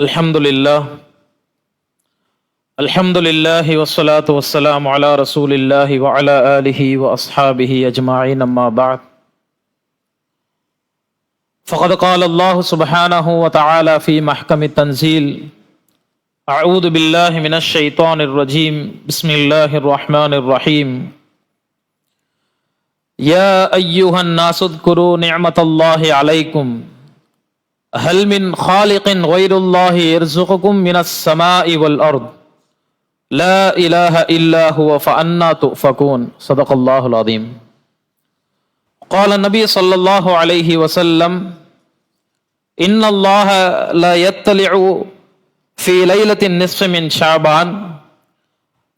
الحمد لله الحمد لله والصلاة والسلام على رسول الله وعلى آله وأصحابه أجمعين أما بعد. فقد قال الله سبحانه وتعالى في محكم التنزيل أعوذ بالله من الشيطان الرجيم بسم الله الرحمن الرحيم. يا أيها الناس اذكروا نعمة الله عليكم. هل من خالق غير الله يرزقكم من السماء والأرض؟ لا إله إلا هو فأنا تؤفكون. صدق الله العظيم. قال النبي صلى الله عليه وسلم إن الله لا يطلع في ليلة النصف من شعبان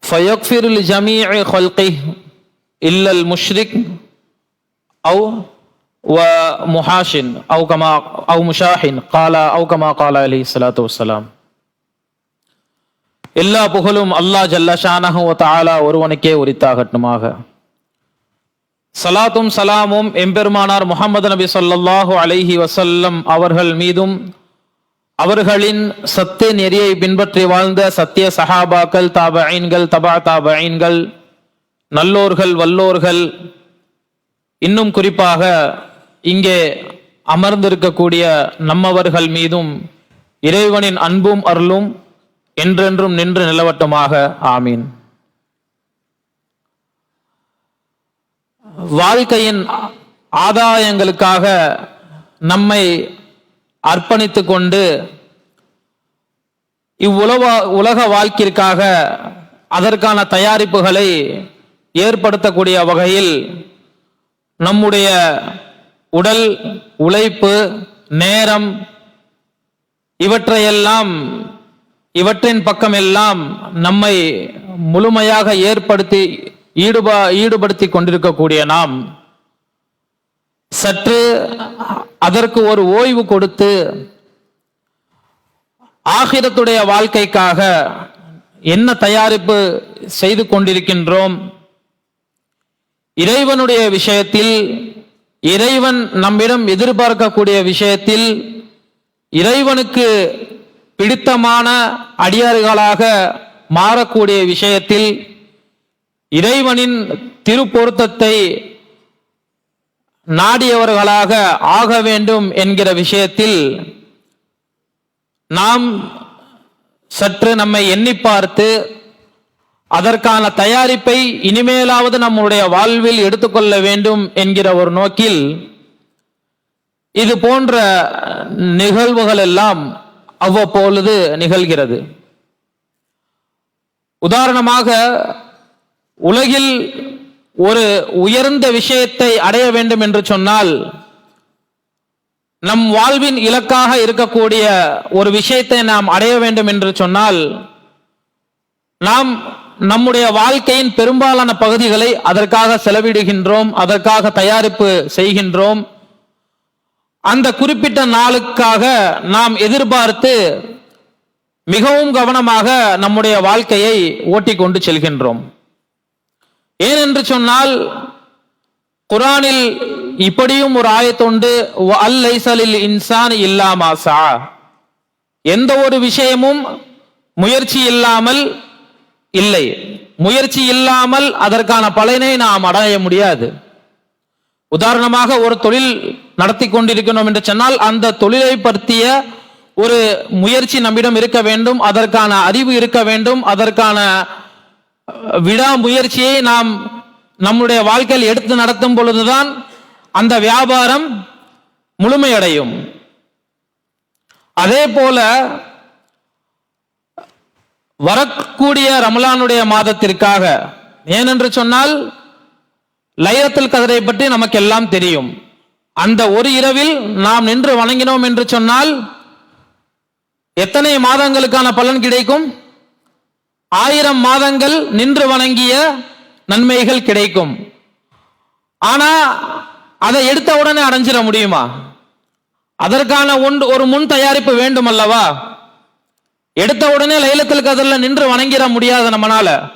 فيغفر لجميع خلقه إلا المشرك أو முஹாஷின் அவு கமா அவு முஷாஹின் காலா அவு கமா காலா அலி சலாத்து வலாம் எல்லா புகழும் அல்லா ஜல்லா தாலா ஒருவனுக்கே உரித்தாகட்டுமாக. சலாத்தும் சலாமும் எம்பெருமானார் முகமது நபி சொல்லாஹு அலைஹி வசல்லம் அவர்கள் மீதும் அவர்களின் சத்திய நெறியை பின்பற்றி வாழ்ந்த சத்திய சஹாபாக்கள் தாப ஐன்கள் தபா தாப ஐன்கள் நல்லோர்கள் வல்லோர்கள் இன்னும் குறிப்பாக இங்கே அமர்ந்திருக்கக்கூடிய நம்மவர்கள் மீதும் இறைவனின் அன்பும் அருளும் என்றென்றும் நின்று நிலவட்டுமாக. ஆமீன். வாழ்க்கையின் ஆதாயங்களுக்காக நம்மை அர்ப்பணித்துக் கொண்டு இவ்வுலக உலக வாழ்க்கிற்காக அதற்கான தயாரிப்புகளை ஏற்படுத்தக்கூடிய வகையில் நம்முடைய உடல் உழைப்பு நேரம் இவற்றையெல்லாம் இவற்றின் பக்கம் எல்லாம் நம்மை முழுமையாக ஏற்படுத்தி ஈடுபா ஈடுபடுத்தி கொண்டிருக்கக்கூடிய நாம் சற்று அதற்கு ஒரு ஓய்வு கொடுத்து ஆகிரத்துடைய வாழ்க்கைக்காக என்ன தயாரிப்பு செய்து கொண்டிருக்கின்றோம் இறைவனுடைய விஷயத்தில் இறைவன் நம்மிடம் எதிர்பார்க்கக்கூடிய விஷயத்தில் இறைவனுக்கு பிடித்தமான அடியார்களாக மாறக்கூடிய விஷயத்தில் இறைவனின் திருப்பொருத்தத்தை நாடியவர்களாக ஆக வேண்டும் என்கிற விஷயத்தில் நாம் சற்று நம்மை எண்ணி பார்த்து அதற்கான தயாரிப்பை இனிமேலாவது நம்முடைய வாழ்வில் எடுத்துக்கொள்ள வேண்டும் என்கிற ஒரு நோக்கில் இது போன்ற நிகழ்வுகள் எல்லாம் அவ்வப்பொழுது நிகழ்கிறது. உதாரணமாக உலகில் ஒரு உயர்ந்த விஷயத்தை அடைய வேண்டும் என்று சொன்னால் நம் வாழ்வின் இலக்காக இருக்கக்கூடிய ஒரு விஷயத்தை நாம் அடைய வேண்டும் என்று சொன்னால் நாம் நம்முடைய வாழ்க்கையின் பெரும்பாலான பகுதிகளை அதற்காக செலவிடுகின்றோம் அதற்காக தயாரிப்பு செய்கின்றோம். அந்த குறிப்பிட்ட நாளுக்காக நாம் எதிர்பார்த்து மிகவும் கவனமாக நம்முடைய வாழ்க்கையை ஓட்டிக்கொண்டு செல்கின்றோம். ஏனென்று சொன்னால் குரானில் இப்படியும் ஒரு ஆயத்தொண்டு அல் லைசலில் இன்சான் இல்லாமாசா எந்த ஒரு விஷயமும் முயற்சி இல்லாமல் இல்லை. முயற்சி இல்லாமல் அதற்கான பலனை நாம் அடைய முடியாது. உதாரணமாக ஒரு தொழில் நடத்தி கொண்டிருக்கணும் என்று சொன்னால் அந்த தொழிலை பற்றிய ஒரு முயற்சி நம்மிடம் இருக்க வேண்டும் அதற்கான அறிவு இருக்க வேண்டும் அதற்கான விடா முயற்சியை நாம் நம்முடைய வாழ்க்கையில் எடுத்து நடத்தும் பொழுதுதான் அந்த வியாபாரம் முழுமையடையும். அதே போல வரக்கூடிய ரமலானுடைய மாதத்திற்காக. ஏனென்று சொன்னால் லைலத்தில் கதிரை பற்றி நமக்கு எல்லாம் தெரியும். அந்த ஒரு இரவில் நாம் நின்று வணங்கினோம் என்று சொன்னால் எத்தனை மாதங்களுக்கான பலன் கிடைக்கும்? ஆயிரம் மாதங்கள் நின்று வணங்கிய நன்மைகள் கிடைக்கும். ஆனா அதை எடுத்த உடனே அடைஞ்சிட முடியுமா? அதற்கான ஒன்று ஒரு முன் தயாரிப்பு வேண்டும் அல்லவா எடுத்த உடனே லைலத்தில் கதிரில் நின்று வணங்கிட முடியாது நம்மளால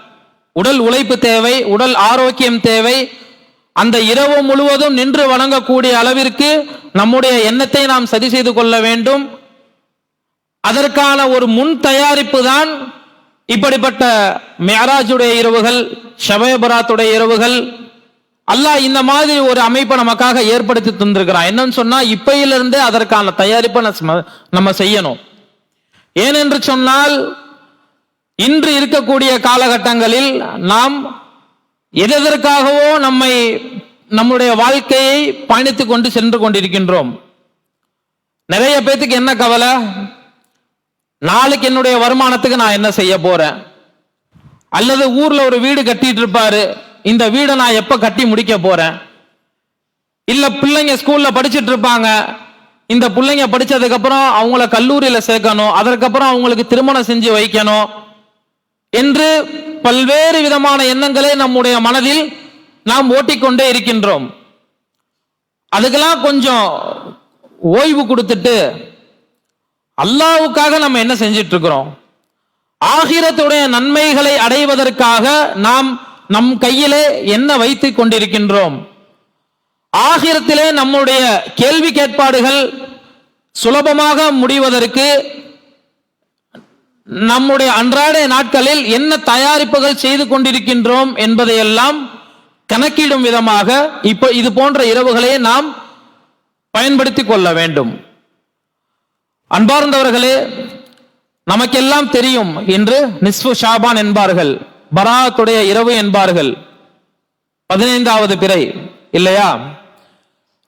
உடல் உழைப்பு தேவை உடல் ஆரோக்கியம் தேவை. அந்த இரவு முழுவதும் நின்று வணங்கக்கூடிய அளவிற்கு நம்முடைய எண்ணத்தை நாம் சரி செய்து கொள்ள வேண்டும். அதற்கான ஒரு முன் தயாரிப்பு தான் இப்படிப்பட்ட மேராஜுடைய இரவுகள் ஷபயபராத்துடைய இரவுகள். அல்லாஹ் இந்த மாதிரி ஒரு அமைப்பை நமக்காக ஏற்படுத்தி தந்திருக்கிறான். என்னன்னு சொன்னா இப்பையிலிருந்தே அதற்கான தயாரிப்பை நம்ம- நம்ம செய்யணும். ஏனென்று சொன்னால் இன்று இருக்கக்கூடிய காலகட்டங்களில் நாம் எதற்காகவோ நம்மை நம்முடைய வாழ்க்கையை பயணித்துக் கொண்டு சென்று கொண்டிருக்கின்றோம். நிறைய பேத்துக்கு என்ன கவலை? நாளைக்கு என்னுடைய வருமானத்துக்கு நான் என்ன செய்ய போறேன்? அல்லது ஊர்ல ஒரு வீடு கட்டிட்டு இருப்பாரு இந்த வீடை நான் எப்ப கட்டி முடிக்க போறேன்? இல்ல பிள்ளைங்க ஸ்கூல்ல படிச்சுட்டு இருப்பாங்க இந்த பிள்ளைங்க படிச்சதுக்கு அப்புறம் அவங்கள கல்லூரியில சேர்க்கணும் அதற்கப்புறம் அவங்களுக்கு திருமணம் செஞ்சு வைக்கணும் என்று பல்வேறு விதமான எண்ணங்களை நம்முடைய மனதில் நாம் ஓட்டிக்கொண்டே இருக்கின்றோம். அதுக்கெல்லாம் கொஞ்சம் ஓய்வு கொடுத்துட்டு அல்லாவுக்காக நம்ம என்ன செஞ்சிட்டு இருக்கிறோம் ஆகிரத்துடைய நன்மைகளை அடைவதற்காக நாம் நம் கையிலே என்ன வைத்துக் கொண்டிருக்கின்றோம்? ஆகிரத்திலே நம்முடைய கேள்வி கேட்பாடுகள் சுலபமாக முடிவதற்கு நம்முடைய அன்றாட நாட்களில் என்ன தயாரிப்புகள் செய்து கொண்டிருக்கின்றோம் என்பதையெல்லாம் கணக்கிடும் விதமாக இப்போ இது போன்ற இரவுகளை நாம் பயன்படுத்திக் கொள்ள வேண்டும். அன்பார்ந்தவர்களே நமக்கெல்லாம் தெரியும் என்று நிஸ்ஃபு ஷாபான் என்பார்கள் பராத்துடைய இரவு என்பார்கள் பதினைந்தாவது பிறை இல்லையா?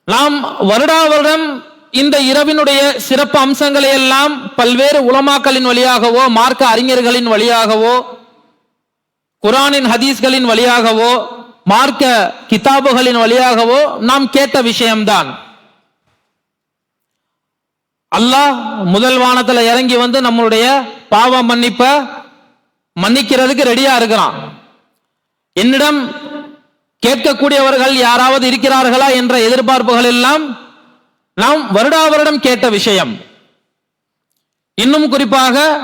நாம் வருடா வருடம் இந்த இரவினுடைய சிறப்பு அம்சங்களை எல்லாம் பல்வேறு உலமாக்களின் வழியாகவோ மார்க்க அறிஞர்களின் வழியாகவோ குரானின் ஹதீஸ்களின் வழியாகவோ மார்க்க கிதாபுகளின் வழியாகவோ நாம் கேட்ட விஷயம்தான். அல்லாஹ் முதல் வானத்துல இறங்கி வந்து நம்மளுடைய பாவ மன்னிப்ப மன்னிக்கிறதுக்கு ரெடியா இருக்கிறான். என்னிடம் கேட்கக்கூடியவர்கள் யாராவது இருக்கிறார்களா என்ற எதிர்பார்ப்புகள் எல்லாம் நாம் வருடா வருடம் கேட்ட விஷயம். இன்னும் குறிப்பாக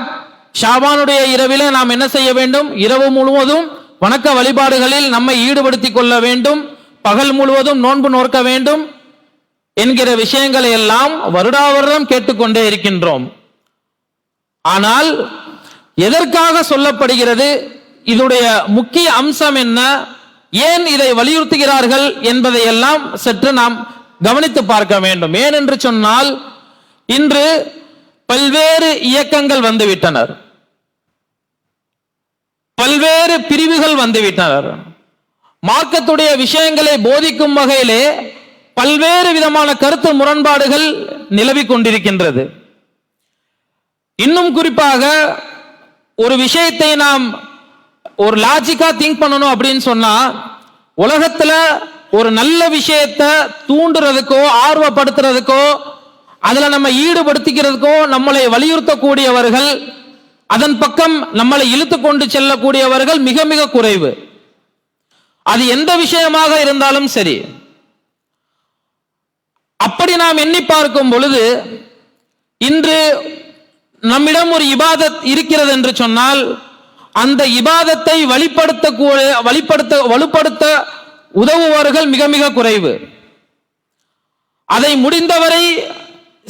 ஷாபானுடைய இரவிலே நாம் என்ன செய்ய வேண்டும்? இரவு முழுவதும் வணக்க வழிபாடுகளில் நம்மை ஈடுபடுத்திக் கொள்ள வேண்டும். பகல் முழுவதும் நோன்பு நோக்க வேண்டும் என்கிற விஷயங்களை எல்லாம் வருடா வருடம் கேட்டுக்கொண்டே இருக்கின்றோம். ஆனால் எதற்காக சொல்லப்படுகிறது? இதனுடைய முக்கிய அம்சம் என்ன? ஏன் இதை வலியுறுத்துகிறார்கள் என்பதை எல்லாம் சற்று நாம் கவனித்து பார்க்க வேண்டும். ஏன் என்று சொன்னால் இன்று பல்வேறு இயக்கங்கள் வந்துவிட்டனர் பல்வேறு பிரிவுகள் வந்துவிட்டனர் மார்க்கத்துடைய விஷயங்களை போதிக்கும் வகையிலே பல்வேறு விதமான கருத்து முரண்பாடுகள் நிலவி கொண்டிருக்கின்றது. இன்னும் குறிப்பாக ஒரு விஷயத்தை நாம் ஒரு லாஜிக்கா திங்க் பண்ணணும் அப்படின்னு சொன்னா உலகத்துல ஒரு நல்ல விஷயத்தை தூண்டுறதுக்கோ ஆர்வப்படுத்துறதுக்கோ அதுல நம்ம ஈடுபடுத்திக்கிறதுக்கோ நம்மளை வலியுறுத்தக்கூடியவர்கள் அதன் பக்கம் நம்மளை இழுத்து கொண்டு செல்லக்கூடியவர்கள் மிக மிக குறைவு. அது எந்த விஷயமாக இருந்தாலும் சரி. அப்படி நாம் எண்ணி பார்க்கும் பொழுது இன்று நம்மிடம் ஒரு இபாதத் இருக்கிறது என்று சொன்னால் அந்த இபாதத்தை வழிப்படுத்தக்கூடிய வழிப்படுத்த வலுப்படுத்த உதவுபவர்கள் மிக மிக குறைவு. அதை முடிந்தவரை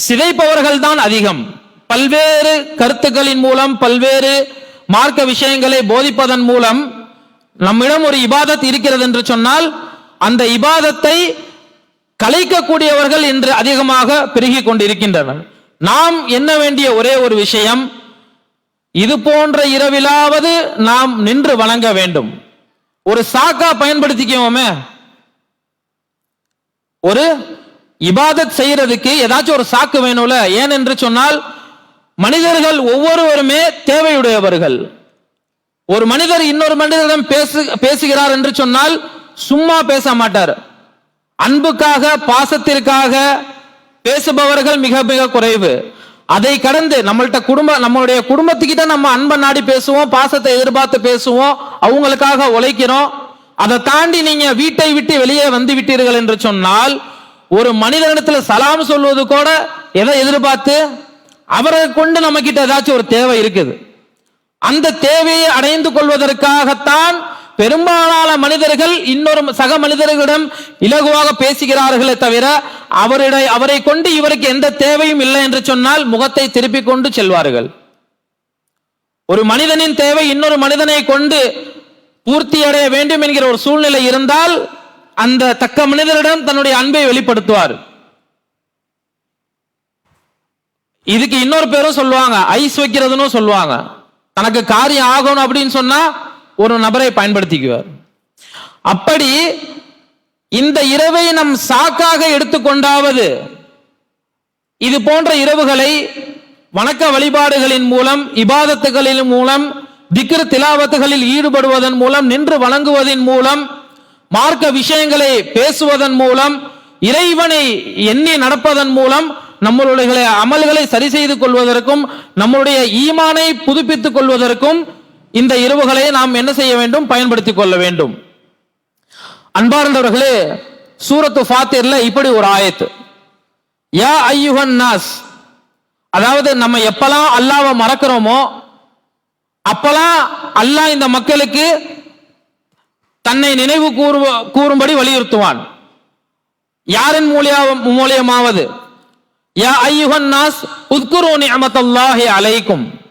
சிதைப்பவர்கள் தான் அதிகம். பல்வேறு கருத்துக்களின் மூலம் பல்வேறு மார்க்க விஷயங்களை போதிப்பதன் மூலம் நம்மிடம் ஒரு இபாதத் இருக்கிறது என்று சொன்னால் அந்த இபாதத்தை கலைக்கக்கூடியவர்கள் இன்று அதிகமாக பெருகி கொண்டிருக்கின்றனர். நாம் என்ன வேண்டிய ஒரே ஒரு விஷயம் இது போன்ற இரவிலாவது நாம் நின்று வணங்க வேண்டும். ஒரு சாக்கா பயன்படுத்திக்கோமே. ஒரு இபாதத் செய்யறதுக்கு ஏதாச்சும் ஒரு சாக்கு வேணும்ல ஏன் என்று சொன்னால் மனிதர்கள் ஒவ்வொருவருமே தேவையுடையவர்கள். ஒரு மனிதர் இன்னொரு மனிதரிடம் பேசு பேசுகிறார் என்று சொன்னால் சும்மா பேச மாட்டார். அன்புக்காக பாசத்திற்காக பேசுபவர்கள் மிக மிக குறைவு. அதை கடந்து நம்மள்ட்ட குடும்ப நம்மளுடைய குடும்பத்துக்கிட்ட நம்ம அன்பை நாடி பேசுவோம் பாசத்தை எதிர்பார்த்து பேசுவோம் அவங்களுக்காக உழைக்கிறோம். அதை தாண்டி நீங்க வீட்டை விட்டு வெளியே வந்து விட்டீர்கள் என்று சொன்னால் ஒரு மனிதனிடத்துல சலாம் சொல்வது கூட எதை எதிர்பார்த்து? அவரை கொண்டு நம்ம கிட்ட ஏதாச்சும் ஒரு தேவை இருக்குது. அந்த தேவையை அடைந்து கொள்வதற்காகத்தான் பெரும்பாலான மனிதர்கள் இன்னொரு சக மனிதர்களிடம் இலகுவாக பேசுகிறார்களே தவிர அவருடைய அவரை கொண்டு இவருக்கு எந்த தேவையும் இல்லை என்று சொன்னால் முகத்தை திருப்பிக் கொண்டு செல்வார்கள். ஒரு மனிதனின் தேவை இன்னொரு மனிதனை கொண்டு பூர்த்தி அடைய வேண்டும் என்கிற ஒரு சூழ்நிலை இருந்தால் அந்த தக்க மனிதரிடம் தன்னுடைய அன்பை வெளிப்படுத்துவார். இதுக்கு இன்னொரு பேரும் சொல்லுவாங்க ஐஸ் வைக்கிறதுன்னு சொல்லுவாங்க. தனக்கு காரியம் ஆகணும் அப்படின்னு சொன்னா ஒரு நபரை பயன்படுத்திக்குவார். அப்படி இந்த இரவை நம் சாக்காக எடுத்துக்கொண்டாவது இது போன்ற இரவுகளை வணக்க வழிபாடுகளின் மூலம் இபாதத்துகளின் மூலம் திக்ர் திலாவத்துகளில் ஈடுபடுவதன் மூலம் நின்று வணங்குவதன் மூலம் மார்க்க விஷயங்களை பேசுவதன் மூலம் இறைவனை எண்ணி நடப்பதன் மூலம் நம்மளுடைய அமல்களை சரி செய்து கொள்வதற்கும் நம்மளுடைய ஈமானை புதுப்பித்துக் கொள்வதற்கும் இந்த இரவுகளை நாம் என்ன செய்ய வேண்டும்? பயன்படுத்திக் கொள்ள வேண்டும். அன்பார்ந்தவர்களே சூரத்து ஃபாத்திர்ல இப்படி ஒரு ஆயத்து. யா ஐயுகன் நாஸ். அதாவது நம்ம எப்பெல்லாம் அல்லாவை மறக்கிறோமோ அப்பெல்லாம் அல்லாஹ் இந்த மக்களுக்கு தன்னை நினைவு கூறு கூறும்படி வலியுறுத்துவான். யாரின் மூலியா மூலியமாவது? யா ஐயுகன் நாஸ் உத்குரோனி நிஅமத்தல்லாஹி அலைக்கும்.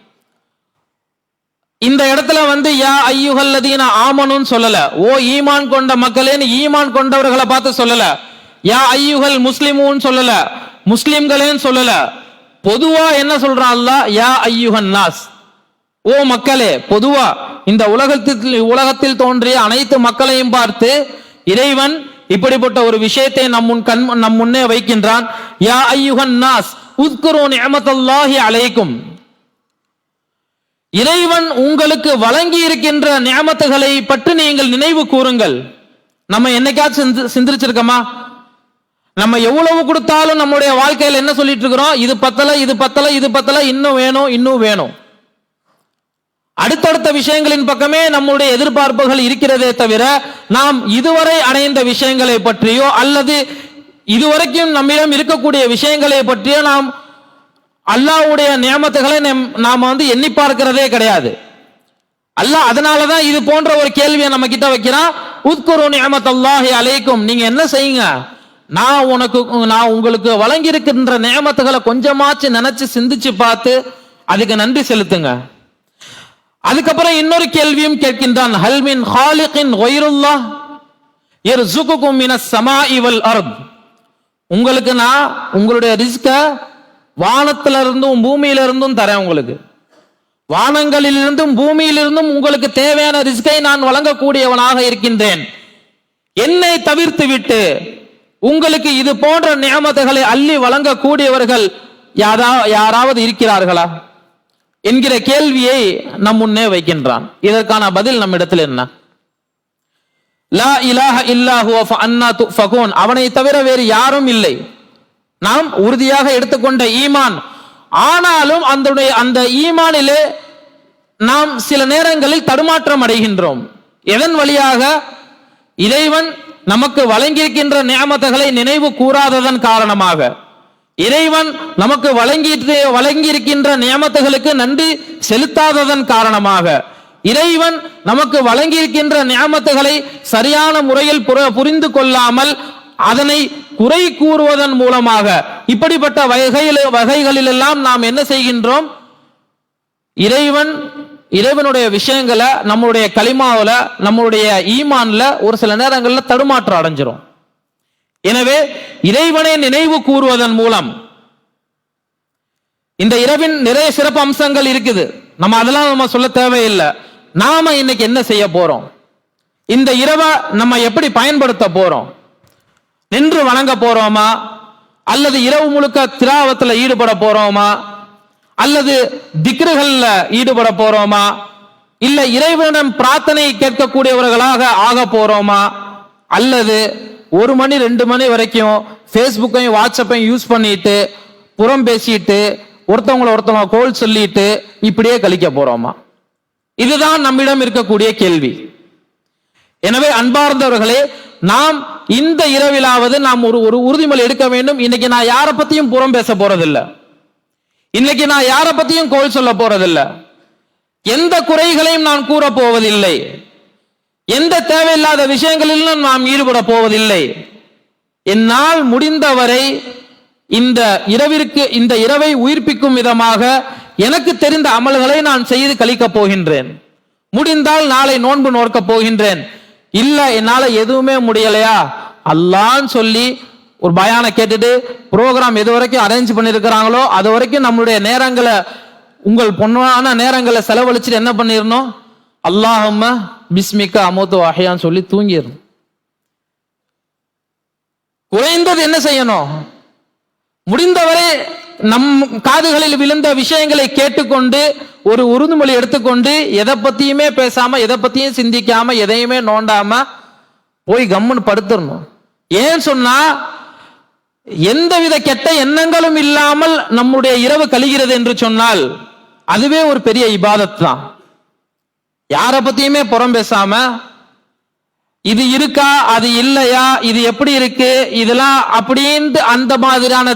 இந்த இடத்துல வந்து யா ஐயுகல்லதீன ஆமனுன்னு சொல்லல. ஓ ஈமான் கொண்ட மக்களேன்னு ஈமான் கொண்டவர்களை பார்த்து சொல்லல. யா ஐயுகல் முஸ்லிமுன்னு சொல்லல. முஸ்லிம்களேன்னு சொல்லல. பொதுவா என்ன சொல்றான் அல்லாஹ்? யா ஐயுகன் நாஸ். ஓ மக்களே பொதுவா இந்த உலகத்தில் உலகத்தில் தோன்றிய அனைத்து மக்களையும் பார்த்து இறைவன் இப்படிப்பட்ட ஒரு விஷயத்தை நம் முன் கண் நம் முன்னே வைக்கின்றான். யா ஐயுகன் நாஸ் உத்குரு நிஅமத்தல்லாஹி அலைக்கும். இறைவன் உங்களுக்கு வழங்கி இருக்கின்ற நியமத்துகளை பற்றி நீங்கள் நினைவு கூறுங்கள். நம்ம என்னைக்காச்சும் சிந்திரிச்சிருக்கோமா? சிந்திச்சிருக்கோமா நம்ம எவ்வளவு கொடுத்தாலும் நம்முடைய வாழ்க்கையில் என்ன சொல்லிட்டு இருக்கிறோம் இது பத்தல இது பத்தல இது பத்தல இன்னும் வேணும் இன்னும் வேணும். அடுத்தடுத்த விஷயங்களின் பக்கமே நம்முடைய எதிர்பார்ப்புகள் இருக்கிறதே தவிர நாம் இதுவரை அடைந்த விஷயங்களை பற்றியோ அல்லது இதுவரைக்கும் நம்மிடம் இருக்கக்கூடிய விஷயங்களை பற்றியோ நாம் அல்லாஹ்வுடைய நியமத்துகளை நம் வந்து எண்ணி பார்க்கிறதே கிடையாது. அல்லாஹ் அதனால தான் இது போன்ற ஒரு கேள்வியை நம்ம கிட்ட வைக்கிறான். உத்குரு நியமத்தல்லாஹி அலைக்கும். நீங்க என்ன செய்யுங்க? நான் உனக்கு நான் உங்களுக்கு வழங்கி இருக்கின்ற நியமத்துகளை கொஞ்சமாச்சு நினைச்சு சிந்திச்சு பார்த்து அதுக்கு நன்றி செலுத்துங்க. அதுக்கப்புறம் இன்னொரு கேள்வியும் கேட்கின்றான். ஹல்மின் ஹாலிகின் ஒய்ருல்லா இர்சுகுக்கும் மின சமா இவல் அர்த்? உங்களுக்கு நான் உங்களுடைய ரிஸ்கை வானத்துல இருந்தும் பூமியில இருந்தும் தரேன் உங்களுக்கு. வானங்களிலிருந்தும் பூமியிலிருந்தும் உங்களுக்கு தேவையான ரிஸ்கை நான் வழங்கக்கூடியவனாக இருக்கின்றேன். என்னை தவிர்த்து விட்டு உங்களுக்கு இது போன்ற நியமத்துகளை அள்ளி வழங்கக்கூடியவர்கள் யாரா யாராவது இருக்கிறார்களா? என்கிற கேள்வியை நம் முன்னே வைக்கின்றான். இதற்கான பதில் நம்மிடத்தில் என்ன? லா இலாஹ இல்லாஹு அன்னா ஃபகோன் அவனை தவிர வேறு யாரும் இல்லை. நாம் உறுதியாக எடுத்துக்கொண்ட ஈமான். ஆனாலும் அந்த அந்த ஈமானிலே நாம் சில நேரங்களில் தடுமாற்றம் அடைகின்றோம். எதன் வழியாக? இறைவன் நமக்கு வழங்கியிருக்கின்ற நியமத்துகளை நினைவு கூறாததன் காரணமாக. இறைவன் நமக்கு வழங்கி வழங்கியிருக்கின்ற நியமத்துகளுக்கு நன்றி செலுத்தாததன் காரணமாக. இறைவன் நமக்கு வழங்கியிருக்கின்ற நியமத்துகளை சரியான முறையில் புர- புரிந்து கொள்ளாமல் அதனை குறை கூறுவதன் மூலமாக இப்படிப்பட்ட வகையில் வகைகளிலெல்லாம் நாம் என்ன செய்கின்றோம்? இறைவன் இறைவனுடைய விஷயங்களை நம்மளுடைய களிமாவில் நம்மளுடைய ஈமான்ல ஒரு சில நேரங்களில் தடுமாற்றம் அடைஞ்சிரும். எனவே இறைவனை நினைவு கூறுவதன் மூலம் இந்த இரவின் நிறைய சிறப்பு அம்சங்கள் இருக்குது. நம்ம அதெல்லாம் நம்ம சொல்ல தேவையில்லை. நாம இன்னைக்கு என்ன செய்ய போறோம்? இந்த இரவை நம்ம எப்படி பயன்படுத்த போறோம்? நின்று வணங்க போறோமா? அல்லது இரவு முழுக்க திராவத்தில் ஈடுபட போறோமா? அல்லது திக்ருகள்ல ஈடுபட போறோமா? இல்ல இறைவனிடம் பிரார்த்தனை கேட்கக்கூடியவர்களாக ஆக போறோமா? அல்லது ஒரு மணி ரெண்டு மணி வரைக்கும் ஃபேஸ்புக்கையும் வாட்ஸ்அப்பையும் யூஸ் பண்ணிட்டு புறம் பேசிட்டு ஒருத்தவங்களை ஒருத்தவங்க கோல் சொல்லிட்டு இப்படியே கழிக்க போறோமா? இதுதான் நம்மிடம் இருக்கக்கூடிய கேள்வி. எனவே அன்பார்ந்தவர்களே நாம் இந்த இரவிலாவது நாம் ஒரு ஒரு உறுதிமொழி எடுக்க வேண்டும். இன்னைக்கு நான் யாரை பத்தியும் புறம் பேச போறதில்ல. இன்னைக்கு நான் யாரை பத்தியும் கோல் சொல்ல போறதில்லை. எந்த குறைகளையும் நான் கூற போவதில்லை. எந்த தேவையில்லாத விஷயங்களிலும் நாம் ஈடுபட போவதில்லை. என்னால் முடிந்தவரை இந்த இரவிற்கு இந்த இரவை உயிர்ப்பிக்கும் விதமாக எனக்கு தெரிந்த அமல்களை நான் செய்து கழிக்கப் போகின்றேன். முடிந்தால் நாளை நோன்பு நோக்கப் போகின்றேன். இல்ல என்னால எதுவுமே முடியலையா? அல்லான்னு சொல்லி ஒரு பயானை கேட்டுட்டு ப்ரோக்ராம் எது வரைக்கும் அரேஞ்ச் பண்ணிருக்கிறாங்களோ அது வரைக்கும் நம்மளுடைய நேரங்களை உங்கள் பொண்ணான நேரங்களை செலவழிச்சுட்டு என்ன பண்ணிடணும் அல்லாஹம்ம பிஸ்மிக்கா அமோத்து வகையான்னு சொல்லி தூங்கிடணும் குறைந்தது என்ன செய்யணும்? முடிந்தவரை நம் காதுகளில் விழுந்த விஷயங்களை கேட்டுக்கொண்டு ஒரு உறுதிமொழி எடுத்துக்கொண்டு எதை பத்தியுமே பேசாம எதை பத்தியும் சிந்திக்காம எதையுமே நோண்டாம போய் கம்முன்னு படுத்துடணும் ஏன் சொன்னா எந்தவித கெட்ட எண்ணங்களும் இல்லாமல் நம்முடைய இரவு கழிகிறது என்று சொன்னால் அதுவே ஒரு பெரிய இபாதத் தான் யாரை பத்தியுமே புறம் பேசாம இது இருக்கா அது இல்லையா இது எப்படி இருக்கு இதெல்லாம் அப்படின்ட்டு அந்த மாதிரியான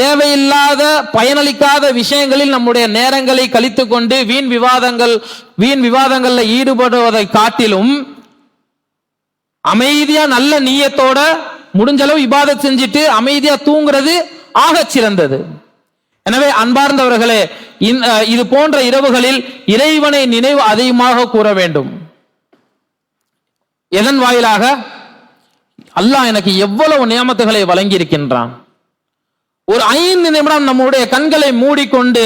தேவையில்லாத பயனளிக்காத விஷயங்களில் நம்முடைய நேரங்களை கழித்து கொண்டு வீண் விவாதங்கள் வீண் விவாதங்கள்ல ஈடுபடுவதை காட்டிலும் அமைதியா நல்ல நீயத்தோட முடிஞ்சளவு விவாதம் இபாதத் செஞ்சுட்டு அமைதியா தூங்குறது ஆக சிறந்தது. எனவே அன்பார்ந்தவர்களே இது போன்ற இரவுகளில் இறைவனை நினைவு அதிகமாக கூற வேண்டும். எதன் வாயிலாக? அல்லாஹ் எனக்கு எவ்வளவு நியமத்துகளை வழங்கியிருக்கின்றான். ஒரு ஐந்து நிமிடம் நம்முடைய கண்களை மூடிக்கொண்டு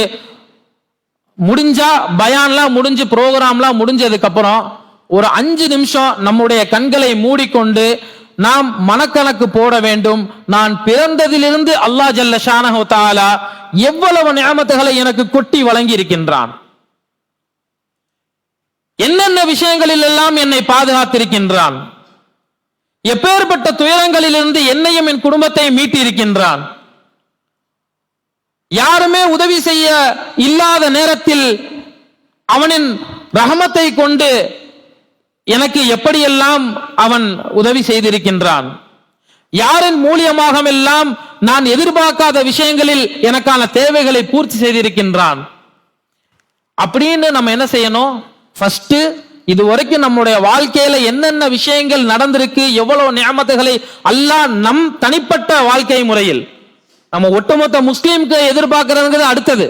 முடிஞ்சா பயான்லாம் முடிஞ்சு ப்ரோக்ராம்லாம் முடிஞ்சதுக்கு அப்புறம் ஒரு அஞ்சு நிமிஷம் நம்முடைய கண்களை மூடிக்கொண்டு நாம் மனக்கணக்கு போட வேண்டும். நான் பிறந்ததிலிருந்து அல்லாஹ் ஜல்ல ஷானஹு எவ்வளவு நியமத்துகளை எனக்கு கொட்டி வழங்கி இருக்கின்றான் என்னென்ன விஷயங்களில் எல்லாம் என்னை பாதுகாத்திருக்கின்றான். எப்பேற்பட்ட துயரங்களிலிருந்து என்னையும் என் குடும்பத்தை மீட்டிருக்கின்றான் யாருமே உதவி செய்ய இல்லாத நேரத்தில் அவனின் ரகமத்தை கொண்டு எனக்கு எப்படியெல்லாம் அவன் உதவி செய்திருக்கின்றான்? யாரின் மூலியமாக எல்லாம் நான் எதிர்பார்க்காத விஷயங்களில் எனக்கான தேவைகளை பூர்த்தி செய்திருக்கின்றான்? அப்படின்னு நம்ம என்ன செய்யணும்? ஃபர்ஸ்ட் இது வரைக்கும் நம்முடைய வாழ்க்கையில என்னென்ன விஷயங்கள் நடந்திருக்கு எவ்வளவு நியமத்துகளை அல்லாஹ் நம் தனிப்பட்ட வாழ்க்கை முறையில் நம்ம ஒட்டுமொத்த முஸ்லீம்க்கு எதிர்பார்க்கறதுங்கிறது அடுத்தது.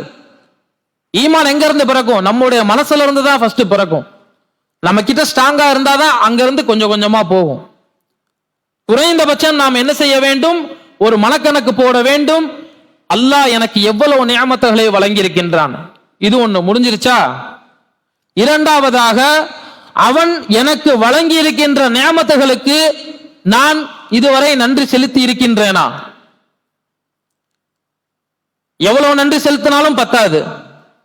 ஈமான் எங்க இருந்து பிறக்கும்? நம்முடைய மனசுல இருந்து தான் ஃபர்ஸ்ட் பிறக்கும். நம்ம கிட்ட ஸ்ட்ராங்கா இருந்தாதான் அங்க இருந்து கொஞ்சம் கொஞ்சமா போகும். குறைந்தபட்சம் நாம் என்ன செய்ய வேண்டும்? ஒரு மனக்கணக்கு போட வேண்டும். அல்லாஹ் எனக்கு எவ்வளவு நியமத்தகளை வழங்கி இருக்கின்றான் இது ஒண்ணு முடிஞ்சிருச்சா? இரண்டாவதாக அவன் எனக்கு வழங்கி இருக்கின்ற நியமத்துகளுக்கு நான் இதுவரை நன்றி செலுத்தி இருக்கின்றேனா எவ்வளவு நன்றி செலுத்தினாலும் பத்தாது.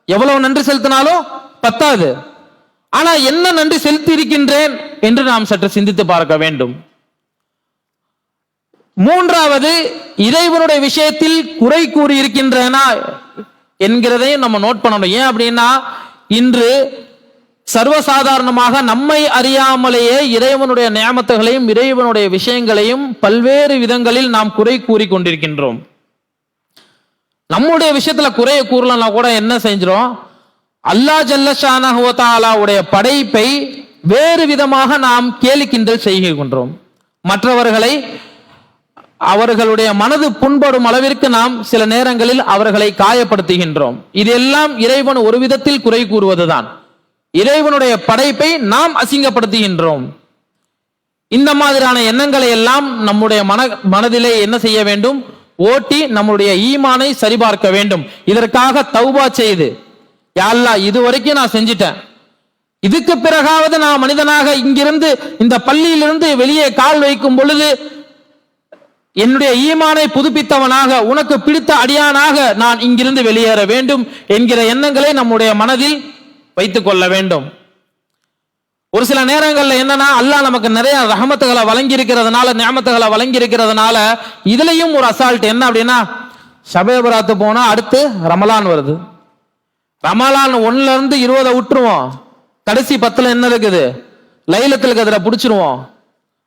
எவ்வளவு நன்றி செலுத்தினாலும் பத்தாது. ஆனா என்ன நன்றி செலுத்தி இருக்கின்றேன் என்று நாம் சற்று சிந்தித்து பார்க்க வேண்டும். மூன்றாவது இறைவனுடைய விஷயத்தில் குறை கூறி இருக்கின்றேனா என்கிறதையும் நம்ம நோட் பண்ணணும். ஏன் அப்படின்னா இன்று சர்வசாதாரணமாக நம்மை அறியாமலேயே இறைவனுடைய நியமத்துகளையும் இறைவனுடைய விஷயங்களையும் பல்வேறு விதங்களில் நாம் குறை கூறி கொண்டிருக்கின்றோம் நம்முடைய விஷயத்துல குறைய கூறலன்னா கூட என்ன செஞ்சிரும்? அல்லாஹ் ஜல்லஷானஹுவத்தாலாவுடைய படைப்பை வேறு விதமாக நாம் கேலி கிண்டல் செய்கின்றோம் மற்றவர்களை அவர்களுடைய மனது புண்படும் அளவிற்கு நாம் சில நேரங்களில் அவர்களை காயப்படுத்துகின்றோம். இதெல்லாம் இறைவன் ஒரு விதத்தில் குறை கூறுவதுதான். இறைவனுடைய படைப்பை நாம் அசிங்கப்படுத்துகின்றோம். இந்த மாதிரியான எண்ணங்களை எல்லாம் நம்முடைய மன மனதிலே என்ன செய்ய வேண்டும்? ஓட்டி நம்மளுடைய ஈமானை சரிபார்க்க வேண்டும். இதற்காக தௌபா செய்து யாழ்லா இது இதுவரைக்கும் நான் செஞ்சிட்டேன். இதுக்கு பிறகாவது நான் மனிதனாக இங்கிருந்து இந்த பள்ளியிலிருந்து வெளியே கால் வைக்கும் பொழுது என்னுடைய ஈமானை புதுப்பித்தவனாக உனக்கு பிடித்த அடியானாக நான் இங்கிருந்து வெளியேற வேண்டும் என்கிற எண்ணங்களை நம்முடைய மனதில் வைத்துக் கொள்ள வேண்டும். ஒரு சில நேரங்கள்ல என்னன்னா அல்லாஹ் நமக்கு நிறைய ரஹமத்துகளை வழங்கி இருக்கிறதுனால நியமத்துகளை வழங்கி இருக்கிறதுனால இதுலயும் ஒரு அசால்ட் என்ன அப்படின்னா ஷபேபராத்து போனா அடுத்து ரமலான் வருது. ரமலான் ஒன்னுல இருந்து இருபதை விட்டுருவோம். கடைசி பத்துல என்ன இருக்குது? லைலத்தில் அதில் பிடிச்சிருவோம்.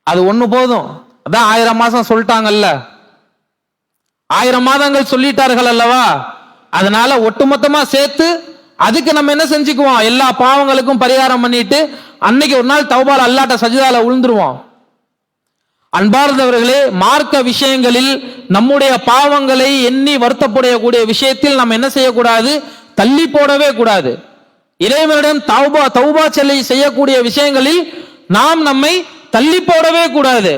அது ஒண்ணு போதும். அதான் ஆயிரம் மாசம் சொல்லிட்டாங்கல்ல. ஆயிரம் மாதங்கள் சொல்லிட்டார்கள் அல்லவா? அதனால ஒட்டுமொத்தமா சேர்த்து அதுக்கு நம்ம என்ன செஞ்சுக்குவோம்? எல்லா பாவங்களுக்கும் பரிகாரம் பண்ணிட்டு அன்னைக்கு ஒரு நாள் தௌபால் அல்லாட்ட சஜிதால விழுந்துருவோம் அன்பார்ந்தவர்களே மார்க்க விஷயங்களில் நம்முடைய பாவங்களை எண்ணி வருத்தப்படையக்கூடிய விஷயத்தில் நம்ம என்ன செய்யக்கூடாது? தள்ளி போடவே கூடாது. இறைவனிடம் தௌபா தௌபா செல்லை செய்யக்கூடிய விஷயங்களில் நாம் நம்மை தள்ளி போடவே கூடாது.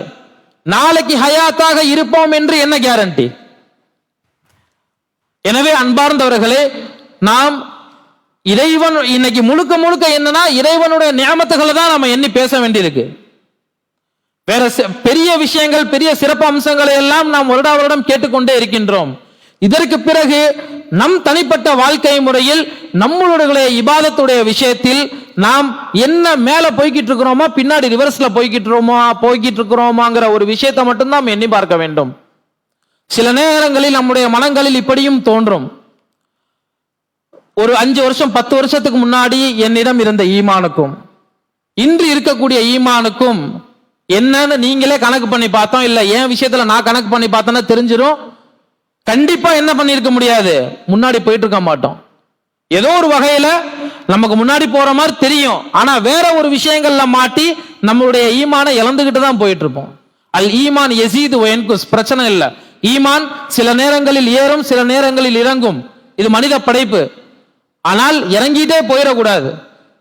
நாளைக்கு ஹயாத்தாக இருப்போம் என்று என்ன கேரண்டி எனவே அன்பார்ந்தவர்களே நாம் இறைவன் இன்னைக்கு முழுக்க முழுக்க என்னன்னா இறைவனுடைய நியமத்துகளை தான் நம்ம எண்ணி பேச வேண்டியிருக்கு. வேற பெரிய விஷயங்கள் பெரிய சிறப்பு அம்சங்களை எல்லாம் நாம் வருடா வருடம் கேட்டுக்கொண்டே இருக்கின்றோம். இதற்கு பிறகு நம் தனிப்பட்ட வாழ்க்கை முறையில் நம்மளுடைய இபாதத்துடைய விஷயத்தில் நாம் என்ன மேல போய்கிட்டு இருக்கிறோமோ பின்னாடி ரிவர்ஸ்ல போய்கிட்டு இருக்கிறோமோ போய்கிட்டு இருக்கிறோமாங்கிற ஒரு விஷயத்தை மட்டும்தான் நாம் எண்ணி பார்க்க வேண்டும். சில நேரங்களில் நம்முடைய மனங்களில் இப்படியும் தோன்றும். ஒரு அஞ்சு வருஷம் பத்து வருஷத்துக்கு முன்னாடி என்னிடம் இருந்த ஈமானுக்கும் இன்று இருக்கக்கூடிய ஈமானுக்கும் என்னன்னு நீங்களே கணக்கு பண்ணி பார்த்தோம். இல்ல என் விஷயத்துல நான் கணக்கு பண்ணி பார்த்தேன்னா தெரிஞ்சிடும் கண்டிப்பா என்ன பண்ணிருக்க முடியாது? முன்னாடி போயிட்டு இருக்க மாட்டோம். ஏதோ ஒரு வகையில நமக்கு முன்னாடி போற மாதிரி தெரியும். ஆனா வேற ஒரு விஷயங்கள்ல மாட்டி நம்மளுடைய ஈமானை இழந்துகிட்டு தான் போயிட்டு இருப்போம் அல் ஈமான் எசீது ஒயன்குஸ் பிரச்சனை இல்லை. ஈமான் சில நேரங்களில் ஏறும் சில நேரங்களில் இறங்கும். இது மனித படைப்பு. ஆனால் இறங்கிட்டே போயிடக்கூடாது.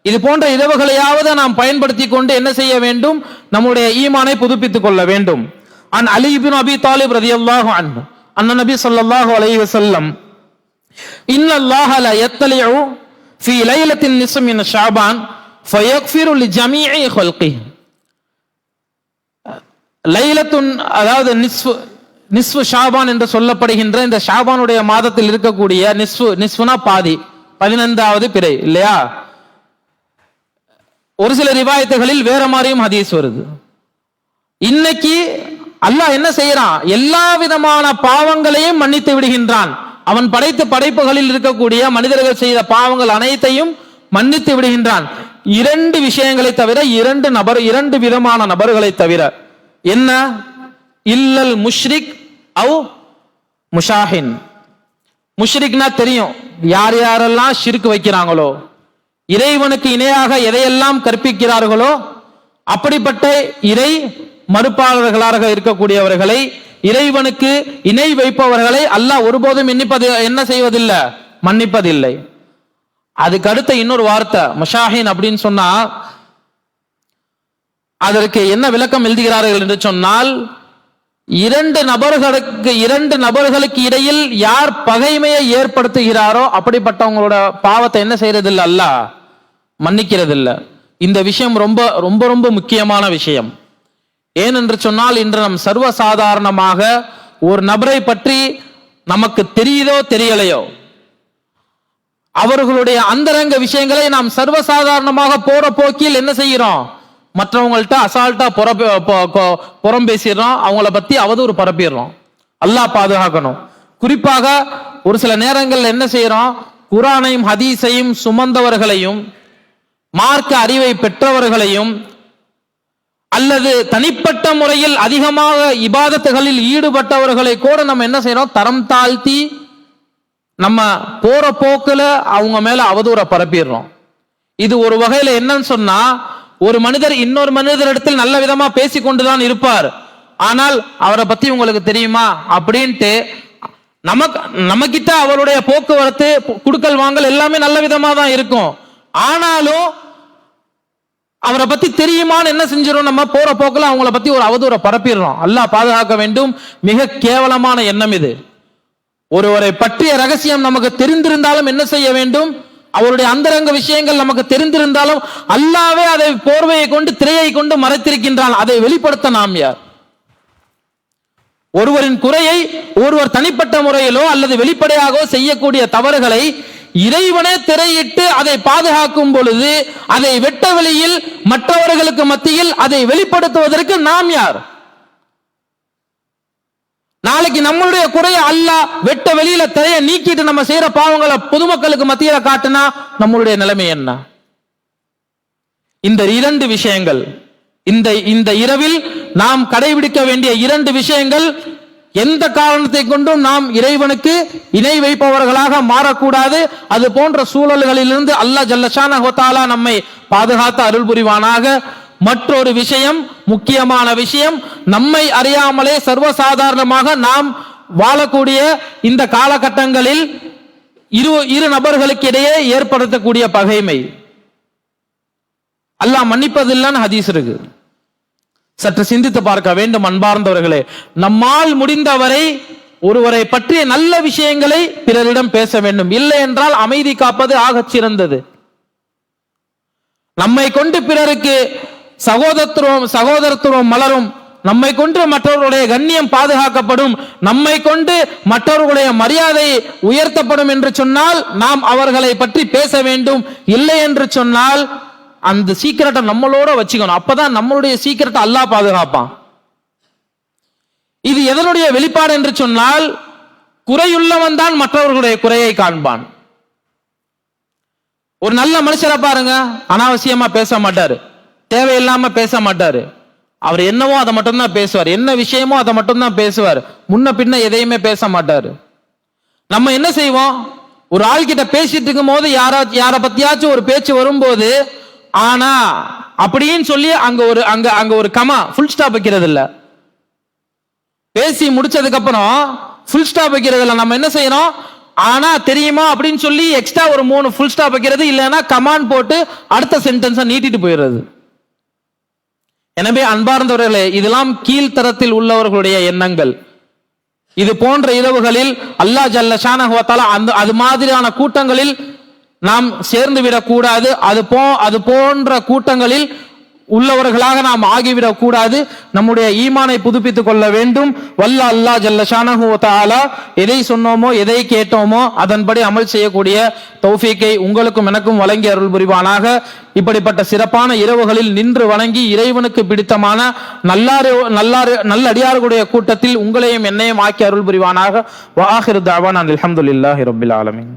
இது போன்ற இரவுகளையாவது நாம் பயன்படுத்தி கொண்டு என்ன செய்ய வேண்டும்? நம்முடைய ஈமானை புதுப்பித்துக் கொள்ள வேண்டும். அன் அலிபின் அபி தாலிப் ரலியல்லாஹு அன் அண்ணன் நபி ஸல்லல்லாஹு அலைஹி வசல்லம் இன்ன அல்லாஹ ல யத்தலிஉ ஃபீ லைலத்தின் நிசம் மின் ஷாபான் ஃபயக்ஃபிரு லிஜமீஇ ஹல்கிஹி லைலத்துன் அதாவது நிஸ்ஃபு நிஸ்ஃபு ஷாபான் என்று சொல்லப்படுகின்ற இந்த ஷாபானுடைய மாதத்தில் இருக்கக்கூடிய நிஸ்ஃபு நிஸ்ஃபுனா பாதி. பதினைந்தாவது பிறை இல்லையா? ஒரு சில ரிவாயத்துகளில் வேற மாதிரியும் ஹதீஸ் வருது. இன்னைக்கு அல்லாஹ் என்ன செய்யறான்? எல்லா விதமான பாவங்களையும் மன்னித்து விடுகின்றான். அவன் படைத்த படைப்புகளில் இருக்கக்கூடிய மனிதர்கள் செய்த பாவங்கள் அனைத்தையும் மன்னித்து விடுகின்றான். இரண்டு விஷயங்களை தவிர இரண்டு நபர் இரண்டு விதமான நபர்களை தவிர. என்ன? இல்லல் முஷ்ரிக் அவ் முஷாஹின். முஷ்ரிக்னா தெரியும் யார் யாரெல்லாம் ஷிர்க் வைக்கிறாங்களோ இறைவனுக்கு இணையாக எதையெல்லாம் கற்பிக்கிறார்களோ அப்படிப்பட்ட இறை மறுப்பாளர்களாக இருக்கக்கூடியவர்களை இறைவனுக்கு இணை வைப்பவர்களை அல்லாஹ் ஒருபோதும் எண்ணிப்பது என்ன செய்வதில்லை? மன்னிப்பதில்லை. அதுக்கு அடுத்த இன்னொரு வார்த்தை முஷாஹின் அப்படின்னு சொன்னா அதற்கு என்ன விளக்கம் எழுதுகிறார்கள் என்று சொன்னால் இரண்டு நபர்களுக்கு இரண்டு நபர்களுக்கு இடையில் யார் பகைமையை ஏற்படுத்துகிறாரோ அப்படிப்பட்டவங்களோட பாவத்தை என்ன செய்யறதில்ல? அல்ல மன்னிக்கிறதில்ல. இந்த விஷயம் ரொம்ப ரொம்ப ரொம்ப முக்கியமான விஷயம். ஏனென்று சொன்னால் இன்று நம் சர்வசாதாரணமாக ஒரு நபரை பற்றி நமக்கு தெரியுதோ தெரியலையோ? அவர்களுடைய அந்தரங்க விஷயங்களை நாம் சர்வசாதாரணமாக போற போக்கில் என்ன செய்கிறோம்? மற்றவங்கள்ட்ட அசால்ட்டா புறப்ப கொ- புறம் பேசிடுறோம். அவங்கள பத்தி அவதூறு பரப்பிடுறோம். அல்லாஹ் பாதுகாக்கணும். குறிப்பாக ஒரு சில நேரங்கள்ல என்ன செய்யறோம் குரானையும் ஹதீஸையும் சுமந்தவர்களையும் மார்க்க அறிவை பெற்றவர்களையும் அல்லது தனிப்பட்ட முறையில் அதிகமாக இபாதத்துகளில் ஈடுபட்டவர்களை கூட நம்ம என்ன செய்யறோம் தரம் தாழ்த்தி நம்ம போற போக்குல அவங்க மேல அவதூற பரப்பிடுறோம். இது ஒரு வகையில என்னன்னு சொன்னா ஒரு மனிதர் இன்னொரு மனிதரிடத்தில் நல்ல விதமா பேசிக்கொண்டுதான் இருப்பார். ஆனால் அவரை பத்தி உங்களுக்கு தெரியுமா? அப்படின்ட்டு நமக்கு நமக்கிட்ட அவருடைய போக்குவரத்து குடுக்கல் வாங்கல் எல்லாமே நல்ல விதமா தான் இருக்கும். ஆனாலும் அவரை பத்தி தெரியுமான்னு என்ன செஞ்சிடும் நம்ம போற போக்குல அவங்கள பத்தி ஒரு அவதூற பரப்பிடுறோம். அல்லாஹ் பாதுகாக்க வேண்டும். மிக கேவலமான எண்ணம் இது. ஒருவரை பற்றிய ரகசியம் நமக்கு தெரிந்திருந்தாலும் என்ன செய்ய வேண்டும்? அவருடைய அந்தரங்க விஷயங்கள் நமக்கு தெரிந்திருந்தாலும் அல்லாவே அதை போர்வையை கொண்டு திரையை கொண்டு மறைத்திருக்கின்றான். அதை வெளிப்படுத்த நாம் யார்? ஒருவரின் குறையை ஒருவர் தனிப்பட்ட முறையிலோ அல்லது வெளிப்படையாகவோ செய்யக்கூடிய தவறுகளை இறைவனே திரையிட்டு அதை பாதுகாக்கும் பொழுது அதை வெட்ட வெளியில் மற்றவர்களுக்கு மத்தியில் அதை வெளிப்படுத்துவதற்கு நாம் யார்? நாளைக்கு நம்மளுடைய குறைய அல்லாஹ் வெட்ட வெளியில திரைய நீக்கிட்டு நம்ம செய்யற பாவங்களை பொதுமக்களுக்கு மத்தியில காட்டுனா நம்மளுடைய நிலைமை என்ன? இந்த இரண்டு விஷயங்கள் இந்த இந்த இரவில் நாம் கடைபிடிக்க வேண்டிய இரண்டு விஷயங்கள் எந்த காரணத்தை கொண்டும் நாம் இறைவனுக்கு இணை வைப்பவர்களாக மாறக்கூடாது. அது போன்ற சூழல்களிலிருந்து அல்லாஹ் ஜல்லஷான நம்மை பாதுகாத்து அருள் புரிவானாக மற்றொரு விஷயம் முக்கியமான விஷயம். நம்மை அறியாமலே சர்வசாதாரணமாக நாம் வாழக்கூடிய இந்த காலகட்டங்களில் இரு இரு நபர்களுக்கு இடையே ஏற்படுத்தக்கூடிய பகைமை. அல்லாஹ் மன்னிப்பதில்லைன்னு ஹதீஸ் இருக்கு. சற்று சிந்தித்து பார்க்க வேண்டும் அன்பார்ந்தவர்களே. நம்மால் முடிந்தவரை ஒருவரை பற்றிய நல்ல விஷயங்களை பிறரிடம் பேச வேண்டும். இல்லை என்றால் அமைதி காப்பது ஆகச் சிறந்தது நம்மை கொண்டு பிறருக்கு சகோதரத்துவம் சகோதரத்துவம் மலரும். நம்மை கொண்டு மற்றவர்களுடைய கண்ணியம் பாதுகாக்கப்படும். நம்மை கொண்டு மற்றவர்களுடைய மரியாதை உயர்த்தப்படும் என்று சொன்னால் நாம் அவர்களை பற்றி பேச வேண்டும். இல்லை என்று சொன்னால் அந்த சீக்கிரட்டை நம்மளோட வச்சுக்கணும். அப்பதான் நம்மளுடைய சீக்கிரட்டை அல்லாஹ் பாதுகாப்பான். இது எதனுடைய வெளிப்பாடு என்று சொன்னால் குறையுள்ளவன் தான் மற்றவர்களுடைய குறையை காண்பான். ஒரு நல்ல மனுஷரை பாருங்க அனாவசியமா பேச மாட்டாரு. தேவையில்லாம பேச மாட்டாரு. அவர் என்னவோ அதை மட்டும்தான் பேசுவார். என்ன விஷயமோ அதை மட்டும்தான் பேசுவார். முன்ன பின்ன எதையுமே பேச மாட்டாரு. நம்ம என்ன செய்வோம்? ஒரு ஆள்கிட்ட பேசிட்டு இருக்கும் போது யாரா யார பத்தியாச்சும் ஒரு பேச்சு வரும்போது ஆனா அப்படின்னு சொல்லி அங்க ஒரு அங்க அங்க ஒரு கமா ஃபுல் ஸ்டாப் வைக்கிறது இல்ல. பேசி முடிச்சதுக்கு அப்புறம் ஃபுல் ஸ்டாப் வைக்கிறது இல்ல. நம்ம என்ன செய்யணும்? ஆனா தெரியுமா அப்படின்னு சொல்லி எக்ஸ்ட்ரா ஒரு மூணு ஃபுல் ஸ்டாப் வைக்கிறது இல்லைன்னா கமான் போட்டு அடுத்த சென்டென்ஸை நீட்டிட்டு போயிடுறது. எனவே அன்பார்ந்தவர்களே இதெல்லாம் கீழ்த்தரத்தில் உள்ளவர்களுடைய எண்ணங்கள். இது போன்ற இரவுகளில் அல்லாஹ் ஜல்ல அந்த அது மாதிரியான கூட்டங்களில் நாம் சேர்ந்து விடக்கூடாது அது போ அது போன்ற கூட்டங்களில் உள்ளவர்களாக நாம் ஆகிவிடக் கூடாது. நம்முடைய ஈமானை புதுப்பித்துக் கொள்ள வேண்டும். வல்ல அல்லா ஜல்லஷானஹு தாலா எதை சொன்னோமோ எதை கேட்டோமோ அதன்படி அமல் செய்யக்கூடிய தௌஃபீக்கை உங்களுக்கும் எனக்கும் வழங்கி அருள் புரிவானாக. இப்படிப்பட்ட சிறப்பான இரவுகளில் நின்று வணங்கி இறைவனுக்கு பிடித்தமான நல்லாறு நல்லாறு நல்லடியார்களுடைய கூட்டத்தில் உங்களையும் என்னையும் ஆக்கி அருள் புரிவானாக. வாஹிர் தாவான் அலமதுல்லாஹி ரபில் ஆலமின்.